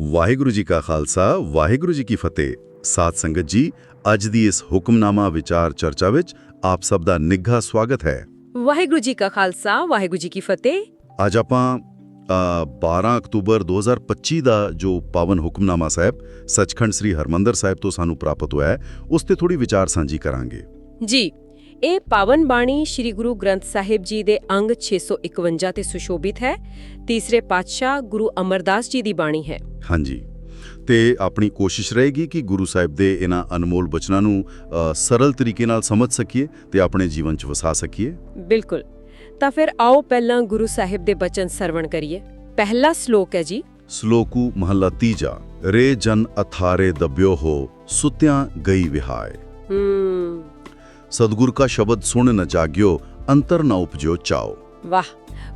ਵਾਹਿਗੁਰੂ ਜੀ ਕਾ ਖਾਲਸਾ ਵਾਹਿਗੁਰੂ ਜੀ ਕੀ ਫਤਿਹ। ਸਾਧ ਸੰਗਤ ਜੀ ਅੱਜ ਦੀ ਇਸ ਹੁਕਮਨਾਮਾ ਵਿਚਾਰ ਚਰਚਾ ਵਿੱਚ ਆਪ ਸਭ ਦਾ ਨਿੱਘਾ ਸਵਾਗਤ ਹੈ। ਵਾਹਿਗੁਰੂ ਜੀ ਕਾ ਖਾਲਸਾ ਵਾਹਿਗੁਰੂ ਜੀ ਕੀ ਫਤਿਹ। ਅੱਜ ਆਪਾਂ ਅ, 12 ਅਕਤੂਬਰ 2025 ਦਾ ਜੋ ਪਾਵਨ ਹੁਕਮਨਾਮਾ ਸਾਹਿਬ ਸੱਚਖੰਡ ਸ੍ਰੀ ਹਰਮੰਦਰ ਸਾਹਿਬ ਤੋਂ ਸਾਨੂੰ ਪ੍ਰਾਪਤ ਹੋਇਆ ਹੈ ਉਸ ਤੇ ਥੋੜੀ ਵਿਚਾਰ ਸਾਂਝੀ ਕਰਾਂਗੇ। ਜੀ। ਇਹ ਪਾਵਨ ਬਾਣੀ ਸ੍ਰੀ ਗੁਰੂ ਗ੍ਰੰਥ ਸਾਹਿਬ ਜੀ ਦੇ ਅੰਗ 651 ਤੇ ਸੁਸ਼ੋਭਿਤ ਹੈ। ਤੀਸਰੇ ਪਾਤਸ਼ਾਹ ਗੁਰੂ ਅਮਰਦਾਸ ਜੀ ਦੀ ਬਾਣੀ ਹੈ। ਹਾਂਜੀ। ਤੇ ਆਪਣੀ ਕੋਸ਼ਿਸ਼ ਰਹੇਗੀ ਕਿ ਗੁਰੂ ਸਾਹਿਬ ਦੇ ਇਹਨਾਂ ਅਨਮੋਲ ਬਚਨਾਂ ਨੂੰ ਸਰਲ ਤਰੀਕੇ ਨਾਲ ਸਮਝ ਸਕੀਏ ਤੇ ਆਪਣੇ ਜੀਵਨ 'ਚ ਵਸਾ ਸਕੀਏ। ਬਿਲਕੁਲ। ਤਾਂ ਫਿਰ ਆਓ ਪਹਿਲਾਂ ਗੁਰੂ ਸਾਹਿਬ ਦੇ ਬਚਨ ਸਰਵਣ ਕਰੀਏ। ਪਹਿਲਾ ਸ਼ਲੋਕ ਹੈ ਜੀ। ਸਲੋਕੂ ਮਹੱਲਾ ਤੀਜਾ ਰੇ ਜਨ ਅਥਾਰੇ ਦਬਿਓ ਹੋ ਸੁਤਿਆਂ ਗਈ ਵਿਹਾਏ। ਹੂੰ। ਸਤਿਗੁਰ ਕਾ ਸ਼ਬਦ ਸੁਣ ਨ ਜਾਗਿਓ ਅੰਤਰ ਨ ਉਪਜਿਓ ਚਾਓ ਵਾਹ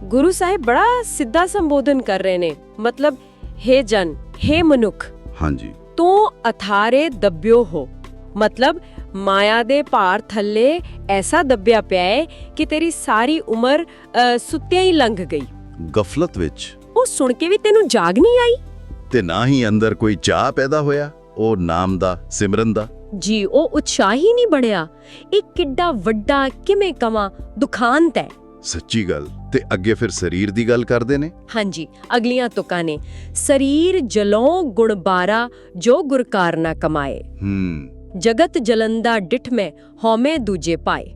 ਗੁਰੂ ਸਾਹਿਬ ਬੜਾ ਸਿੱਧਾ ਸੰਬੋਧਨ ਕਰ ਰਹੇ ਨੇ ਮਤਲਬ हे ਜਨ हे ਮਨੁੱਖ ਹਾਂਜੀ ਤੂੰ ਅਥਾਰੇ ਦੱਬਿਓ ਹੋ ਮਤਲਬ ਮਾਇਆ ਦੇ ਭਾਰ ਥੱਲੇ ਐਸਾ ਦੱਬਿਆ ਪਿਆ ਹੈ ਕਿ ਤੇਰੀ ਸਾਰੀ ਉਮਰ ਸੁੱਤਿਆਂ ਹੀ ਲੰਘ ਗਈ ਗਫਲਤ ਵਿੱਚ ਉਹ ਸੁਣ ਕੇ ਵੀ ਤੈਨੂੰ ਜਾਗ ਨਹੀਂ ਆਈ ਤੇ ਨਾ ਹੀ ਅੰਦਰ ਕੋਈ ਚਾਹ ਪੈਦਾ ਹੋਇਆ ਉਹ ਨਾਮ ਦਾ ਸਿਮਰਨ ਦਾ ਜੀ ਉਹ ਉਤਸ਼ਾਹ ਹੀ ਨਹੀਂ ਬੜਿਆ ਇਹ ਕਿੱਡਾ ਵੱਡਾ ਕਿਵੇਂ ਕਵਾਂ ਦੁਖਾਂਤ ਹੈ। ਸੱਚੀ ਗੱਲ ਤੇ ਅੱਗੇ ਫਿਰ ਸਰੀਰ ਦੀ ਗੱਲ ਕਰਦੇ ਨੇ? ਹਾਂਜੀ ਅਗਲੀਆਂ ਤੁਕਾਂ ਨੇ ਸਰੀਰ ਜਲੋਂ ਗੁਣ ਬਾਰਾ ਜੋ ਗੁਰ ਕਾਰ ਨਾ ਕਮਾਏ। ਹੂੰ। ਜਗਤ ਜਲੰਦਾ ਡਿਠ ਮੈਂ ਹਉਮੈ ਦੂਜੇ ਪਾਏ।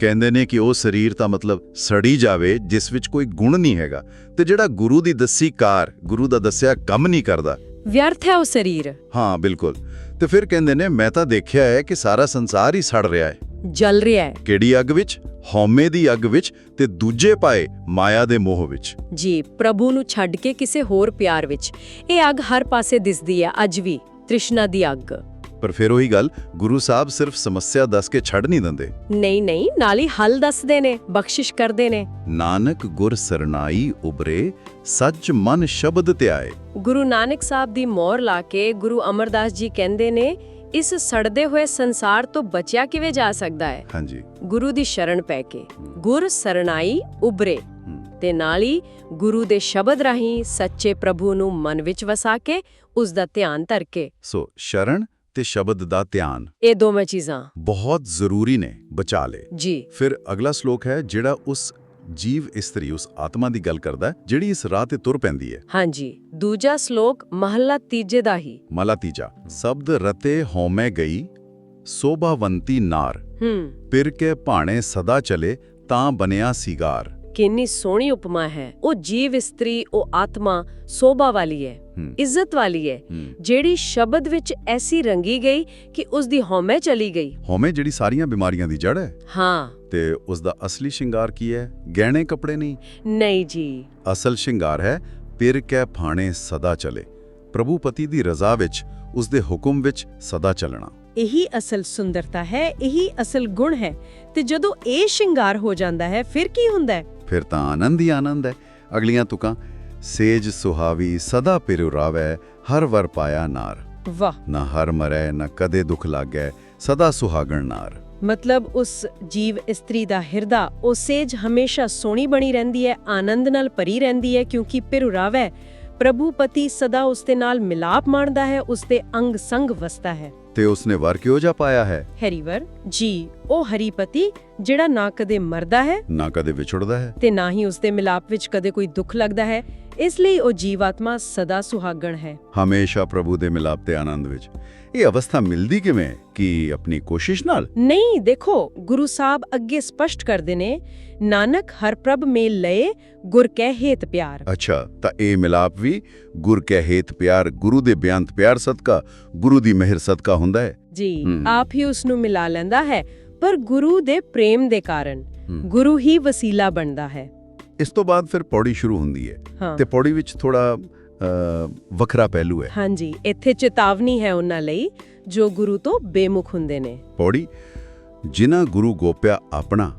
ਕਹਿੰਦੇ ਨੇ ਕਿ ਉਹ ਸਰੀਰ ਤਾਂ ਮਤਲਬ ਸੜੀ ਜਾਵੇ ਜਿਸ ਵਿੱਚ ਕੋਈ ਗੁਣ ਨਹੀਂ ਹੈਗਾ। ਤੇ ਜਿਹੜਾ ਗੁਰੂ ਦੀ ਦੱਸੀ ਕਾਰ ਗੁਰੂ ਦਾ ਦੱਸਿਆ ਕੰਮ ਨਹੀਂ ਕਰਦਾ। ਵਿਅਰਥ ਹੈ ਉਹ ਸਰੀਰ। ਹਾਂ ਬਿਲਕੁਲ। ਤੇ ਫਿਰ ਕਹਿੰਦੇ ਨੇ ਮੈਂ ਤਾਂ ਦੇਖਿਆ ਹੈ ਕਿ ਸਾਰਾ ਸੰਸਾਰ ਹੀ ਸੜ ਰਿਹਾ ਹੈ। ਜਲ ਰਿਹਾ ਹੈ। ਕਿਹੜੀ ਅੱਗ ਵਿੱਚ? ਹਉਮੈ ਦੀ ਅੱਗ ਵਿੱਚ ਤੇ ਦੂਜੇ ਪਾਏ ਮਾਇਆ ਦੇ ਮੋਹ ਵਿੱਚ। ਜੀ ਪ੍ਰਭੂ ਨੂੰ ਛੱਡ ਕੇ ਕਿਸੇ ਹੋਰ ਪਿਆਰ ਵਿੱਚ। ਇਹ ਅੱਗ ਹਰ ਪਾਸੇ ਦਿਸਦੀ ਹੈ ਅੱਜ ਵੀ ਤ੍ਰਿਸ਼ਨਾ ਦੀ ਅੱਗ। ਪਰ ਫਿਰ ਉਹੀ ਗੱਲ ਗੁਰੂ ਸਾਹਿਬ ਸਿਰਫ ਸਮੱਸਿਆ ਦੱਸ ਕੇ ਛੱਡ ਨਹੀਂ ਦਿੰਦੇ। ਨਹੀਂ ਨਹੀਂ ਨਾਲ ਹੀ ਹੱਲ ਦੱਸਦੇ ਨੇ ਬਖਸ਼ਿਸ਼ ਕਰਦੇ ਨੇ। ਨਾਨਕ ਗੁਰ ਸਰਨਾਈ ਉਬਰੇ ਸੱਚ ਮਨ ਸ਼ਬਦ ਧਿਆਏ। ਗੁਰੂ ਨਾਨਕ ਸਾਹਿਬ ਦੀ ਮੋਹਰ ਲਾ ਕੇ ਗੁਰੂ ਅਮਰਦਾਸ ਜੀ ਕਹਿੰਦੇ ਨੇ ਇਸ ਸੜਦੇ ਹੋਏ ਸੰਸਾਰ ਤੋਂ ਬਚਿਆ ਕਿਵੇਂ ਜਾ ਸਕਦਾ ਹੈ? ਹਾਂਜੀ। ਗੁਰੂ ਦੀ ਸ਼ਰਨ ਪੈ ਕੇ ਗੁਰ ਸਰਣਾਈ ਉਬਰੇ। ਤੇ ਨਾਲ ਹੀ ਗੁਰੂ ਦੇ ਸ਼ਬਦ ਰਾਹੀਂ ਸੱਚੇ ਪ੍ਰਭੂ ਨੂੰ ਮਨ ਵਿੱਚ ਵਸਾ ਕੇ ਉਸ ਦਾ ਧਿਆਨ ਧਰ ਕੇ। ਸੋ ਸ਼ਰਨ ਤੇ ਸ਼ਬਦ ਦਾ ਧਿਆਨ। ਇਹ ਦੋਵੇਂ ਚੀਜ਼ਾਂ। ਬਹੁਤ ਜ਼ਰੂਰੀ ਨੇ ਬਚਾ ਲੇ। ਜੀ। ਫਿਰ ਅਗਲਾ ਸ਼ਲੋਕ ਹੈ ਜਿਹੜਾ ਉਸ ਜੀਵ ਇਸਤਰੀ ਉਸ ਆਤਮਾ ਦੀ ਗੱਲ ਕਰਦਾ ਜਿਹੜੀ ਇਸ ਰਾਹ ਤੇ ਤੁਰ ਪੈਂਦੀ ਹੈ। ਹਾਂਜੀ। ਦੂਜਾ ਸ਼ਲੋਕ ਮਹੱਲਾ ਤੀਜੇ ਦਾ ਹੀ। ਮਲਾ ਤੀਜਾ। ਸ਼ਬਦ ਰਤੇ ਹਉਮੈ ਗਈ ਸੋਭਾਵੰਤੀ ਨਾਰ। ਹੂੰ। ਪਿਰ ਕੇ ਭਾਣੇ ਸਦਾ ਚਲੇ ਤਾਂ ਬਣਿਆ ਸਿਗਾਰ। ਕਿੰਨੀ ਸੋਹਣੀ ਉਪਮਾ ਹੈ। ਉਹ ਜੀਵ ਇਸਤਰੀ ਉਹ ਆਤਮਾ ਸੋਭਾ ਵਾਲੀ ਹੈ। ਇੱਜ਼ਤ ਵਾਲੀ ਹੈ ਹੂੰ। ਜਿਹੜੀ ਸ਼ਬਦ ਵਿੱਚ ਐਸੀ ਰੰਗੀ ਗਈ ਕਿ ਉਸ ਦੀ ਹਉਮੈ ਚਲੀ ਗਈ। ਹਉਮੈ ਜਿਹੜੀ ਸਾਰੀਆਂ ਬਿਮਾਰੀਆਂ ਦੀ ਜੜ ਹੈ? ਹਾਂ। ਤੇ ਉਸ ਦਾ ਅਸਲੀ ਸ਼ਿੰਗਾਰ ਕੀ ਹੈ? ਗਹਿਣੇ ਕੱਪੜੇ ਨਹੀਂ? ਨਹੀਂ ਜੀ। ਅਸਲ ਸ਼ਿੰਗਾਰ ਹੈ ਪਿਰ ਕੇ ਭਾਣੇ ਸਦਾ ਚਲੇ। ਪ੍ਰਭੂ ਪਤੀ ਦੀ ਰਜ਼ਾ ਵਿੱਚ ਉਸ ਦੇ ਹੁਕਮ ਵਿੱਚ ਸਦਾ ਚੱਲਣਾ। ਇਹੀ ਅਸਲ ਸੁੰਦਰਤਾ ਹੈ ਇਹੀ ਅਸਲ ਗੁਣ ਹੈ। ਤੇ ਜਦੋਂ ਇਹ ਸ਼ਿੰਗਾਰ ਹੋ ਜਾਂਦਾ ਹੈ ਫਿਰ ਕੀ ਹੁੰਦਾ ਹੈ? ਫਿਰ ਤਾਂ ਆਨੰਦ ਹੀ ਆਨੰਦ ਹੈ। ਅਗਲੀਆਂ ਤੁਕਾਂ ਸੇਜ ਸੁਹਾਵੀ ਸਦਾ ਪਿਰੁ ਰਾਵੈ ਹਰ ਵਰ ਪਾਇਆ ਨਾਰ। ਵਾਹ। ਨਾ ਹਰ ਮਰੈ ਨਾ ਕਦੇ ਦੁਖ ਲਾਗੈ ਸਦਾ ਸੁਹਾਗਣ ਨਾਰ। ਮਤਲਬ ਉਸ ਜੀਵ ਇਸਤਰੀ ਦਾ ਹਿਰਦਾ ਉਹ ਸੇਜ ਹਮੇਸ਼ਾ ਸੋਹਣੀ ਬਣੀ ਰਹਿੰਦੀ ਹੈ ਆਨੰਦ ਨਾਲ ਭਰੀ ਰਹਿੰਦੀ ਹੈ ਕਿਉਂਕਿ ਪਿਰੁਰਾਵ ਪ੍ਰਭੂ ਪਤੀ ਸਦਾ ਉਸ ਦੇ ਨਾਲ ਮਿਲਾਪ ਮਾਣਦਾ ਹੈ ਉਸ ਦੇ ਅੰਗ ਸੰਗ ਵਸਦਾ ਹੈ। ਤੇ ਉਸਨੇ ਵਰ ਕਿਉਂ ਜਾ ਪਾਇਆ ਹੈ? ਹਰੀਵਰ ਜੀ ਉਹ ਹਰੀਪਤੀ ਜਿਹੜਾ ਨਾ ਕਦੇ ਮਰਦਾ ਹੈ ਨਾ ਕਦੇ ਵਿਛੜਦਾ ਹੈ? ਤੇ ਨਾ ਹੀ ਉਸ ਦੇ ਮਿਲਾਪ ਵਿੱਚ ਕਦੇ ਕੋਈ ਦੁੱਖ ਲੱਗਦਾ ਹੈ ਇਸ ਲਈ ਉਹ ਜੀਵਾਤਮਾ ਸਦਾ ਸੁਹਾਗਣ ਹੈ। ਹਮੇਸ਼ਾ ਪ੍ਰਭੂ ਦੇ ਮਿਲਾਪ ਤੇ ਆਨੰਦ ਵਿੱਚ। ਇਹ ਅਵਸਥਾ ਮਿਲਦੀ ਕਿਵੇਂ? ਕਿ ਆਪਣੀ ਕੋਸ਼ਿਸ਼ ਨਾਲ? ਨਹੀਂ ਦੇਖੋ ਗੁਰੂ ਸਾਹਿਬ ਅੱਗੇ ਸਪਸ਼ਟ ਕਰਦੇ ਨੇ ਨਾਨਕ ਹਰ ਪ੍ਰਭ ਮੇਲ ਲਏ ਗੁਰ ਕਹਿ ਹੇਤ ਪਿਆਰ। ਅੱਛਾ ਤਾਂ ਇਹ ਮਿਲਾਪ ਵੀ ਗੁਰ ਕੈ ਹੇਤ ਪਿਆਰ ਗੁਰੂ ਦੇ ਬਿਆੰਤ ਪਿਆਰ ਸਦਕਾ ਗੁਰੂ ਦੀ ਮਿਹਰ ਸਦਕਾ ਹੁੰਦਾ ਹੈ? ਜੀ। ਆਪ ਹੀ ਉਸ ਨੂੰ ਮਿਲਾ ਲੈਂਦਾ ਹੈ ਪਰ ਗੁਰੂ ਦੇ ਪ੍ਰੇਮ ਦੇ ਕਾਰਨ। ਗੁਰੂ ਹੀ ਵਸੀਲਾ ਬਣਦਾ ਹੈ। ਇਸ ਤੋਂ ਬਾਅਦ ਫਿਰ ਪੌੜੀ ਸ਼ੁਰੂ ਹੁੰਦੀ ਹਾਂ। ਤੇ ਪੌੜੀ ਵਿੱਚ ਥੋੜਾ ਵੱਖਰਾ ਪਹਿਲੂ ਹੈ। ਹਾਂਜੀ ਇੱਥੇ ਚੇਤਾਵਨੀ ਹੈ ਉਹਨਾਂ ਲਈ ਜੋ ਗੁਰੂ ਤੋਂ ਬੇਮੁਖ ਹੁੰਦੇ ਨੇ। ਪੌੜੀ ਜਿਨ੍ਹਾਂ ਗੁਰੂ ਗੋਪਿਆ ਆਪਣਾ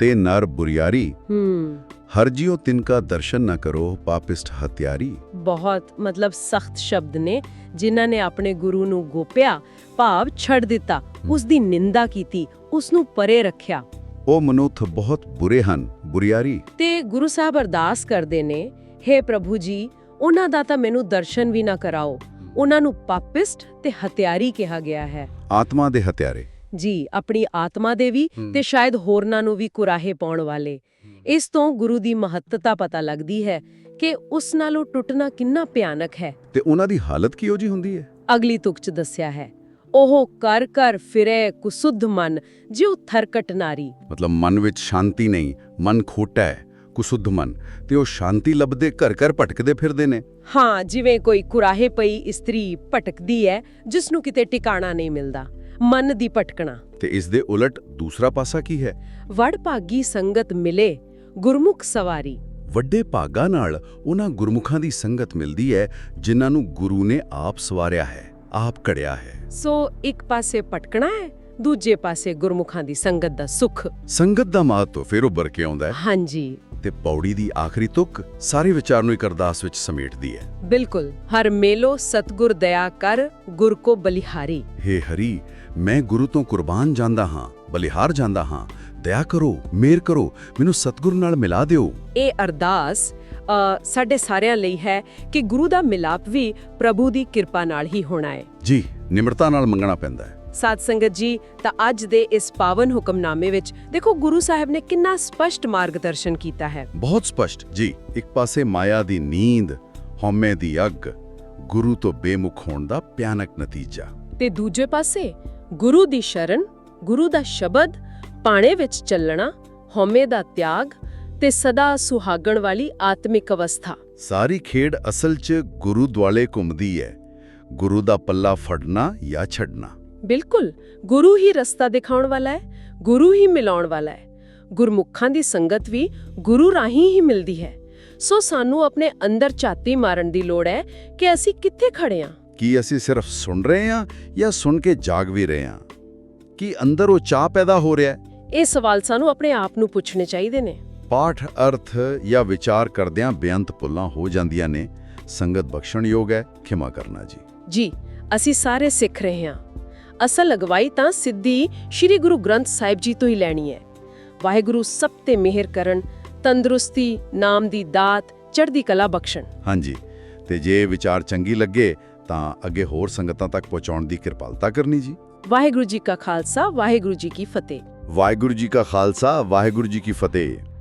ਤੇ ਨਰ ਬੁਰੀਆਰੀ ਹੂੰ। ਹਰ ਜਿਉ ਤਿਨਕਾ ਦਰਸ਼ਨ ਨਾ ਕਰੋ ਪਾਪਿਸਟ ਹਤਿਆਰੀ ਬਹੁਤ ਮਤਲਬ ਸਖਤ ਸ਼ਬਦ ਨੇ ਜਿਨ੍ਹਾਂ ਨੇ ਆਪਣੇ ਗੁਰੂ ਨੂੰ ਗੋਪਿਆ ਭਾਵ ਛੱਡ ਦਿੱਤਾ ਉਸ ਦੀ ਨਿੰਦਾ ਕੀਤੀ ਉਸ ਨੂੰ ਪਰੇ ਰੱਖਿਆ। ਉਹ ਮਨੁੱਖ ਬਹੁਤ ਬੁਰੇ ਹਨ ਬੁਰੀਆਰੀ। ਤੇ ਗੁਰੂ ਸਾਹਿਬ ਅਰਦਾਸ ਕਰਦੇ ਨੇ हे ਪ੍ਰਭੂ ਜੀ ਉਹਨਾਂ ਦਾ ਤਾਂ ਮੈਨੂੰ ਦਰਸ਼ਨ ਵੀ ਨਾ ਕਰਾਓ। ਉਹਨਾਂ ਨੂੰ ਪਾਪਿਸਟ ਤੇ ਹਤਿਆਰੀ ਕਿਹਾ ਗਿਆ ਹੈ। ਆਤਮਾ ਦੇ ਹਤਿਆਰੇ ਜੀ ਆਪਣੀ ਆਤਮਾ ਦੇ ਵੀ। ਤੇ ਸ਼ਾਇਦ ਹੋਰਨਾਂ ਨੂੰ ਵੀ ਕੁਰਾਹੇ ਪਾਉਣ ਵਾਲੇ। ਇਸ ਤੋਂ ਗੁਰੂ ਦੀ ਮਹੱਤਤਾ ਪਤਾ ਲੱਗਦੀ ਹੈ ਕਿ ਉਸ ਨਾਲੋਂ ਟੁੱਟਣਾ ਕਿੰਨਾ ਭਿਆਨਕ ਹੈ। ਤੇ ਉਹਨਾਂ ਦੀ ਹਾਲਤ ਕਿਹੋ ਜੀ ਹੁੰਦੀ ਹੈ? ਅਗਲੀ ਤੁਕ ਚ ਦੱਸਿਆ ਹੈ। ਉਹ ਕਰ ਕਰ ਫਿਰੇ ਕੁਸੁੱਧ ਮਨ ਜਿਉ ਥਰਕਟ ਨਾਰੀ। ਮਤਲਬ ਮਨ ਵਿੱਚ ਸ਼ਾਂਤੀ ਨਹੀਂ ਮਨ ਖੋਟਾ ਹੈ। ਕੁਸੁੱਧ ਮਨ ਤੇ ਉਹ ਸ਼ਾਂਤੀ ਲੱਭਦੇ ਘਰ ਘਰ ਭਟਕਦੇ ਫਿਰਦੇ ਨੇ। ਹਾਂ ਜਿਵੇਂ ਕੋਈ ਕੁਰਾਹੇ ਪਈ ਇਸਤਰੀ ਭਟਕਦੀ ਹੈ ਜਿਸ ਨੂੰ ਕਿਤੇ ਟਿਕਾਣਾ ਨਹੀਂ ਮਿਲਦਾ। ਮਨ ਦੀ ਭਟਕਣਾ। ਤੇ ਇਸ ਦੇ ਉਲਟ ਦੂਸਰਾ ਪਾਸਾ ਕੀ ਹੈ? ਵਡ ਭਾਗੀ ਸੰਗਤ ਮਿਲੇ ਗੁਰਮੁਖ ਸਵਾਰੀ। ਵੱਡੇ ਭਾਗਾ ਨਾਲ ਉਹਨਾਂ ਗੁਰਮੁਖਾਂ ਦੀ ਸੰਗਤ ਮਿਲਦੀ ਹੈ ਜਿਨ੍ਹਾਂ ਨੂੰ ਗੁਰੂ ਨੇ ਆਪ ਸਵਾਰਿਆ ਹੈ ਆਪ ਘੜਿਆ ਹੈ। ਸੋ ਇੱਕ ਪਾਸੇ ਭਟਕਣਾ ਹੈ ਦੂਜੇ ਪਾਸੇ ਗੁਰਮੁਖਾਂ ਦੀ ਸੰਗਤ ਦਾ ਸੁਖ। ਸੰਗਤ ਦਾ ਮਹੱਤਵ ਫਿਰ ਉੱਭਰ ਕੇ ਆਉਂਦਾ ਹੈ। ਹਾਂਜੀ। ਤੇ ਪੌੜੀ ਦੀ ਆਖਰੀ ਤੁਕ ਸਾਰੇ ਵਿਚਾਰ ਨੂੰ ਇੱਕ ਅਰਦਾਸ ਵਿੱਚ ਸਮੇਟਦੀ ਹੈ। ਬਿਲਕੁਲ ਹਰ ਮੇਲੋ ਸਤਗੁਰ ਦਇਆ ਕਰ ਗੁਰ ਕੋ ਬਲਿਹਾਰੀ। ਹੇ ਹਰੀ ਮੈਂ ਗੁਰੂ ਤੋਂ ਕੁਰਬਾਨ ਜਾਂਦਾ ਹਾਂ ਬਲਿਹਾਰ ਜਾਂਦਾ ਹਾਂ। ਦਇਆ ਕਰੋ ਮੇਰ ਕਰੋ ਮੈਨੂੰ ਸਤਿਗੁਰੂ ਨਾਲ ਮਿਲਾ ਦਿਓ। ਇਹ ਅਰਦਾਸ ਸਾਡੇ ਸਾਰਿਆਂ ਲਈ ਹੈ ਕਿ ਗੁਰੂ ਦਾ ਮਿਲਾਪ ਵੀ ਪ੍ਰਭੂ ਦੀ ਕਿਰਪਾ ਨਾਲ ਹੀ ਹੋਣਾ ਹੈ। ਜੀ ਨਿਮਰਤਾ ਨਾਲ ਮੰਗਣਾ ਪੈਂਦਾ ਹੈ। ਸਾਧ ਸੰਗਤ ਜੀ ਤਾਂ ਅੱਜ ਦੇ ਇਸ ਪਾਵਨ ਹੁਕਮਨਾਮੇ ਵਿੱਚ ਦੇਖੋ ਗੁਰੂ ਸਾਹਿਬ ਨੇ ਕਿੰਨਾ ਸਪਸ਼ਟ ਮਾਰਗਦਰਸ਼ਨ ਕੀਤਾ ਹੈ। ਬਹੁਤ ਸਪਸ਼ਟ ਜੀ ਇੱਕ ਪਾਸੇ ਮਾਇਆ ਦੀ ਨੀਂਦ ਹਉਮੈ ਦੀ ਅੱਗ ਗੁਰੂ ਤੋਂ ਬੇਮੁਖ ਹੋਣ ਦਾ ਭਿਆਨਕ ਨਤੀਜਾ। ਤੇ ਦੂਜੇ ਪਾਸੇ ਗੁਰੂ ਦੀ ਸ਼ਰਨ ਗੁਰੂ ਦਾ ਸ਼ਬਦ ਪਾਣੇ ਵਿੱਚ ਚੱਲਣਾ ਹਉਮੈ ਦਾ ਤਿਆਗ ਤੇ ਸਦਾ ਸੁਹਾਗਣ ਵਾਲੀ ਆਤਮਿਕ ਅਵਸਥਾ। ਸਾਰੀ ਖੇਡ ਅਸਲ 'ਚ ਗੁਰੂ ਦੁਆਲੇ ਘੁੰਮਦੀ ਹੈ। ਗੁਰੂ ਦਾ ਪੱਲਾ ਫੜਨਾ ਜਾਂ ਛੱਡਣਾ। ਬਿਲਕੁਲ ਗੁਰੂ ਹੀ ਰਸਤਾ ਦਿਖਾਉਣ ਵਾਲਾ ਹੈ ਗੁਰੂ ਹੀ ਮਿਲਾਉਣ ਵਾਲਾ ਹੈ। ਗੁਰਮੁਖਾਂ ਦੀ ਸੰਗਤ ਵੀ ਗੁਰੂ ਰਾਹੀਂ ਹੀ ਮਿਲਦੀ ਹੈ। ਸੋ ਸਾਨੂੰ ਆਪਣੇ ਅੰਦਰ ਝਾਤੀ ਮਾਰਨ ਦੀ ਲੋੜ ਹੈ ਕਿ ਅਸੀਂ ਕਿੱਥੇ ਖੜੇ ਹਾਂ। ਕੀ ਅਸੀਂ ਸਿਰਫ ਸੁਣ ਰਹੇ ਹਾਂ ਜਾਂ ਸੁਣ ਕੇ ਜਾਗ ਵੀ ਰਹੇ ਹਾਂ? ਕੀ ਅੰਦਰ ਉਹ ਚਾਹ ਪੈਦਾ ਹੋ ਰਿਹਾ ਹੈ? ਇਹ ਸਵਾਲ ਸਾਨੂੰ ਆਪਣੇ ਆਪ ਨੂੰ ਪੁੱਛਣੇ ਚਾਹੀਦੇ ਨੇ। ਪਾਠ ਅਰਥ ਜਾਂ ਵਿਚਾਰ ਕਰਦਿਆਂ ਬੇਅੰਤ ਪੁੱਲਾਂ ਹੋ ਜਾਂਦੀਆਂ ਨੇ। ਸੰਗਤ ਬਖਸ਼ਣਯੋਗ ਹੈ ਖਿਮਾ ਕਰਨਾ ਜੀ। ਜੀ ਅਸੀਂ ਸਾਰੇ ਸਿੱਖ ਰਹੇ ਹਾਂ। ਅਸਲ ਅਗਵਾਈ ਤਾਂ ਸਿੱਧੀ ਸ੍ਰੀ ਗੁਰੂ ਗ੍ਰੰਥ ਸਾਹਿਬ ਜੀ ਤੋਂ ਹੀ ਲੈਣੀ ਹੈ। ਵਾਹਿਗੁਰੂ ਸਭ ਤੇ ਮਿਹਰ ਕਰਨ ਤੰਦਰੁਸਤੀ ਨਾਮ ਦੀ ਦਾਤ ਚੜ੍ਹਦੀ ਕਲਾ ਬਖਸ਼ਣ। ਹਾਂਜੀ ਤੇ ਜੇ ਵਿਚਾਰ ਚੰਗੀ ਲੱਗੇ ਤਾਂ ਅੱਗੇ ਹੋਰ ਸੰਗਤਾਂ ਤੱਕ ਪਹੁੰਚਾਉਣ ਦੀ ਕਿਰਪਾਲਤਾ ਕਰਨੀ ਜੀ। ਵਾਹਿਗੁਰੂ ਜੀ ਕਾ ਖਾਲਸਾ ਵਾਹਿਗੁਰੂ ਜੀ ਕੀ ਫਤਿਹ। ਵਾਹਿਗੁਰੂ ਜੀ ਕਾ ਖਾਲਸਾ ਵਾਹਿਗੁਰੂ ਜੀ ਕੀ ਫਤਿਹ।